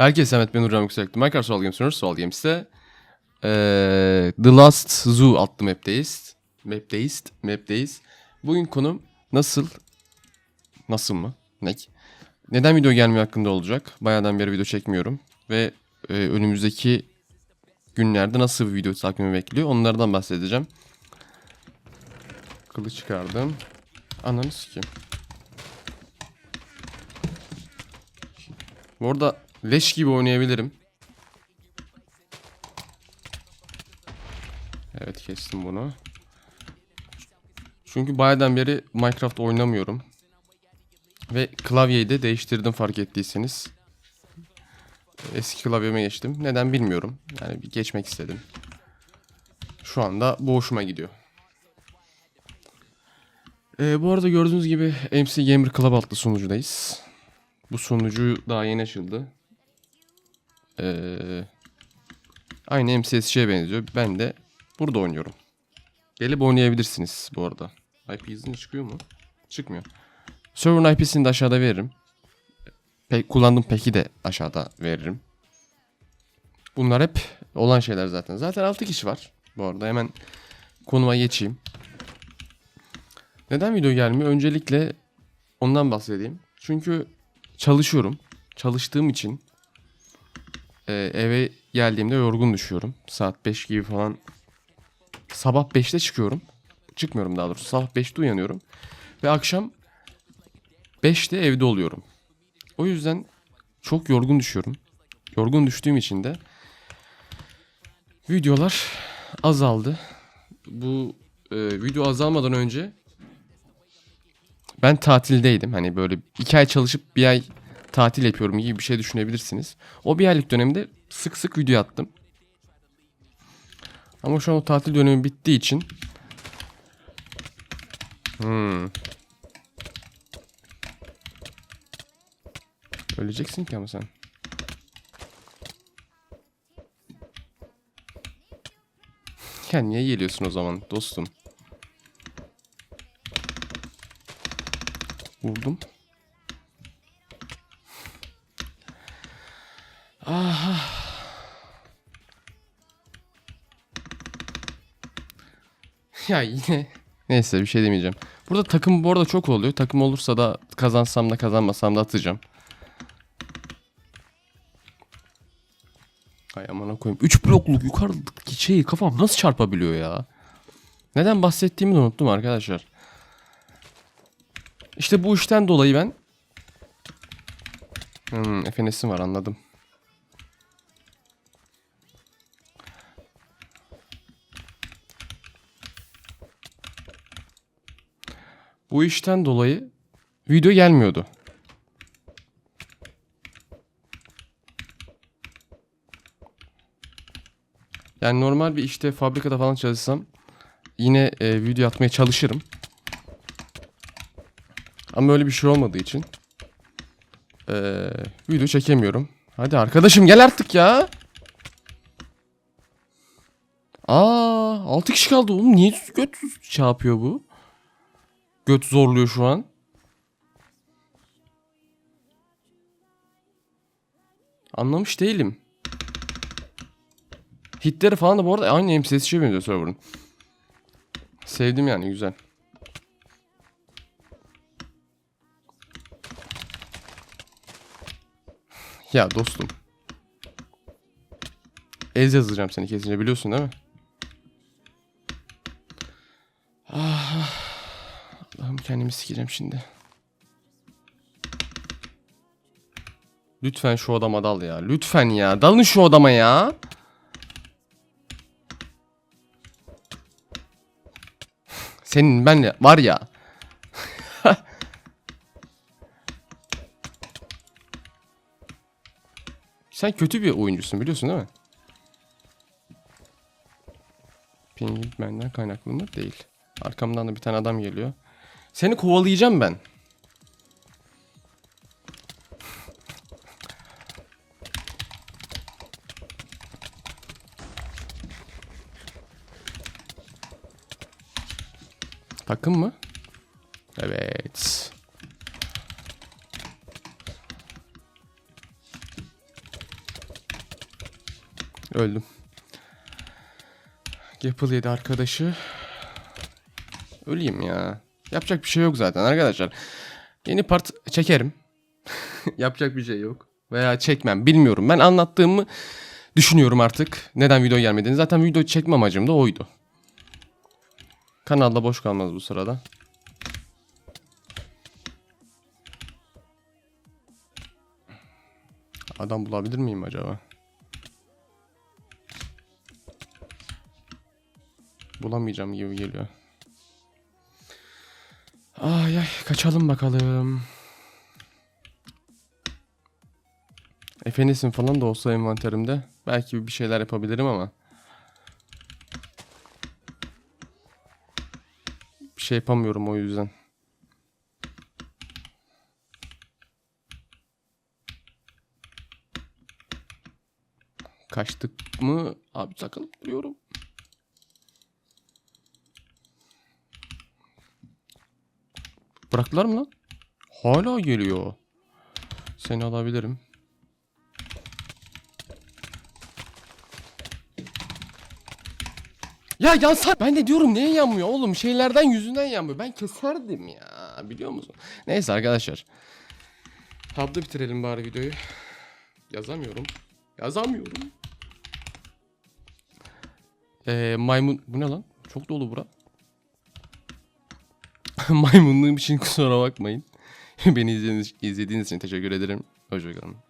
Herkese Mehmet ben Uğur Yüksekli. Minecraft Soul Games oynuyoruz. Soul Games'te eee The Last Zoo adlı map'teyiz. Map'teyiz. Map'teyiz. Bugün konum nasıl? Nasıl mı? Ne? Neden video gelmiyor hakkında olacak. Bayağıdan beri video çekmiyorum. Ve e, önümüzdeki günlerde nasıl bir video takvimi bekliyor onlardan bahsedeceğim. Kılıç çıkardım. Ananı sikeyim. Bu arada leş gibi oynayabilirim. Evet kestim bunu. Çünkü bayağıdan beri Minecraft oynamıyorum. Ve klavyeyi de değiştirdim fark ettiyseniz. Eski klavyeme geçtim. Neden bilmiyorum. Yani bir geçmek istedim. Şu anda bu hoşuma gidiyor. Ee, bu arada gördüğünüz gibi MC Gamer Club adlı sunucudayız. Bu sunucu daha yeni açıldı. Ee, aynı MCSC'ye benziyor. Ben de burada oynuyorum. Gelip oynayabilirsiniz bu arada. IP izni çıkıyor mu? Çıkmıyor. Server'ın IP'sini de aşağıda veririm. Pe kullandığım peki de aşağıda veririm. Bunlar hep olan şeyler zaten. Zaten 6 kişi var. Bu arada hemen konuma geçeyim. Neden video gelmiyor? Öncelikle ondan bahsedeyim. Çünkü çalışıyorum. Çalıştığım için e, eve geldiğimde yorgun düşüyorum. Saat 5 gibi falan. Sabah 5'te çıkıyorum. Çıkmıyorum daha doğrusu. Sabah 5'te uyanıyorum. Ve akşam 5'te evde oluyorum. O yüzden çok yorgun düşüyorum. Yorgun düştüğüm için de videolar azaldı. Bu e, video azalmadan önce ben tatildeydim. Hani böyle iki ay çalışıp bir ay tatil yapıyorum gibi bir şey düşünebilirsiniz. O bir aylık dönemde sık sık video attım. Ama şu an o tatil dönemi bittiği için Hmm. Öleceksin ki ama sen. Ya niye geliyorsun o zaman dostum? Vurdum. Aha. Ya yine. Neyse bir şey demeyeceğim. Burada takım bu arada çok oluyor. Takım olursa da kazansam da kazanmasam da atacağım. Hay amına koyayım. 3 blokluk yukarıdaki şeyi kafam nasıl çarpabiliyor ya? Neden bahsettiğimi de unuttum arkadaşlar. İşte bu işten dolayı ben... Hmm, FNS'im var anladım. Bu işten dolayı video gelmiyordu. Yani normal bir işte fabrikada falan çalışsam yine e, video atmaya çalışırım. Ama öyle bir şey olmadığı için e, video çekemiyorum. Hadi arkadaşım gel artık ya. Aa 6 kişi kaldı oğlum. Niye göt şey yapıyor bu? Göt zorluyor şu an. Anlamış değilim. Hitleri falan da bu arada aynı MCS'ye benziyor server'ın. Sevdim yani güzel. Ya dostum. Ez yazacağım seni kesince biliyorsun değil mi? Ah, Allah'ım kendimi sikeceğim şimdi. Lütfen şu odama dal ya. Lütfen ya. Dalın şu odama ya. Senin benle var ya. Sen kötü bir oyuncusun biliyorsun değil mi? Pingin benden kaynaklı mı? Değil. Arkamdan da bir tane adam geliyor. Seni kovalayacağım ben. Takım mı? Evet. Öldüm. Gapple yedi arkadaşı. Öleyim ya. Yapacak bir şey yok zaten arkadaşlar. Yeni part çekerim. Yapacak bir şey yok. Veya çekmem bilmiyorum. Ben anlattığımı düşünüyorum artık. Neden video gelmediğini. Zaten video çekme amacım da oydu. Kanalda boş kalmaz bu sırada. Adam bulabilir miyim acaba? Bulamayacağım gibi geliyor. Ay ay kaçalım bakalım. Efenisim falan da olsa envanterimde belki bir şeyler yapabilirim ama. Bir şey yapamıyorum o yüzden. Kaçtık mı? Abi takılıp duruyorum. Bıraktılar mı lan? Hala geliyor. Seni alabilirim. Ya yansan ben de diyorum niye yanmıyor oğlum şeylerden yüzünden yanmıyor ben keserdim ya biliyor musun? Neyse arkadaşlar. Hub'da bitirelim bari videoyu. Yazamıyorum. Yazamıyorum. Ee, maymun bu ne lan? Çok dolu bura. Maymunluğum için kusura bakmayın. Beni izlediğiniz, izlediğiniz için teşekkür ederim. Hoşçakalın.